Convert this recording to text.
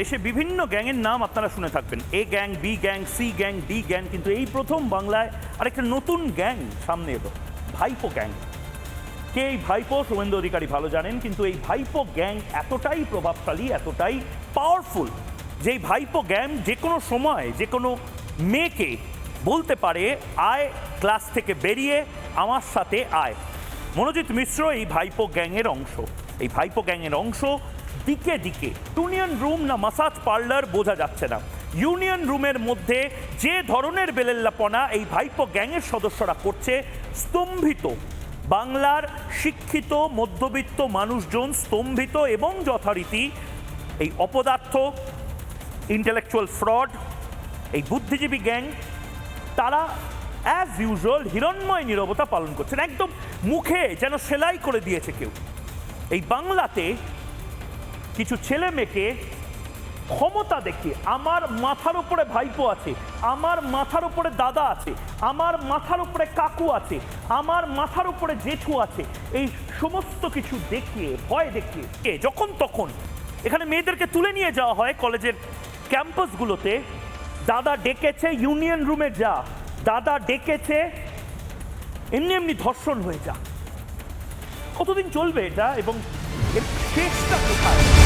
দেশে বিভিন্ন গ্যাংয়ের নাম আপনারা শুনে থাকবেন। A gang, B gang, C gang, D gang, কিন্তু এই প্রথম বাংলায় আরেকটা নতুন গ্যাং সামনে এলো, ভাইপো গ্যাং। কে এই ভাইপো? শুভেন্দু অধিকারী ভালো জানেন, কিন্তু এই ভাইপো গ্যাং এতটাই প্রভাবশালী, এতটাই পাওয়ারফুল যে ভাইপো গ্যাং যে কোনো সময়, যে কোনো মেয়েকে বলতে পারে, আয় ক্লাস থেকে বেরিয়ে আমার সাথে আয়। মনোজিৎ মিশ্র এই ভাইপো গ্যাংয়ের অংশ। এই ভাইপো গ্যাংয়ের অংশ দিকে দিকে। ইউনিয়ন রুম না মাসাজ পার্লার বোঝা যাচ্ছে না। ইউনিয়ন রুমের মধ্যে যে ধরনের বেলেল্লাপনা এই ভাইপো গ্যাংয়ের সদস্যরা করছে, স্তম্ভিত। বাংলার শিক্ষিত, মধ্যবিত্ত মানুষজন স্তম্ভিত এবং যথারীতি এই অপদার্থ ইন্টেলেকচুয়াল ফ্রড এই বুদ্ধিজীবী গ্যাং, তারা অ্যাজ ইউজুয়াল হিরণ্ময় নীরবতা পালন করছেন। একদম মুখে যেন সেলাই করে দিয়েছে কেউ। এই বাংলাতে কিছু ছেলে মেয়েকে ক্ষমতা দেখিয়ে আমার মাথার উপরে ভাইপো আছে, আমার মাথার উপরে দাদা আছে, আমার মাথার উপরে কাকু আছে, আমার মাথার উপরে জেঠু আছে, এই সমস্ত কিছু দেখিয়ে ভয় দেখিয়ে এ যখন তখন এখানে মেয়েদেরকে তুলে নিয়ে যাওয়া হয় কলেজের ক্যাম্পাসগুলোতে, দাদা ডেকেছে ইউনিয়ন রুমে যা, দাদা ডেকেছে, এমনি এমনি ধর্ষণ হয়ে যা। কতদিন চলবে এটা এবং শেষটা কোথায়?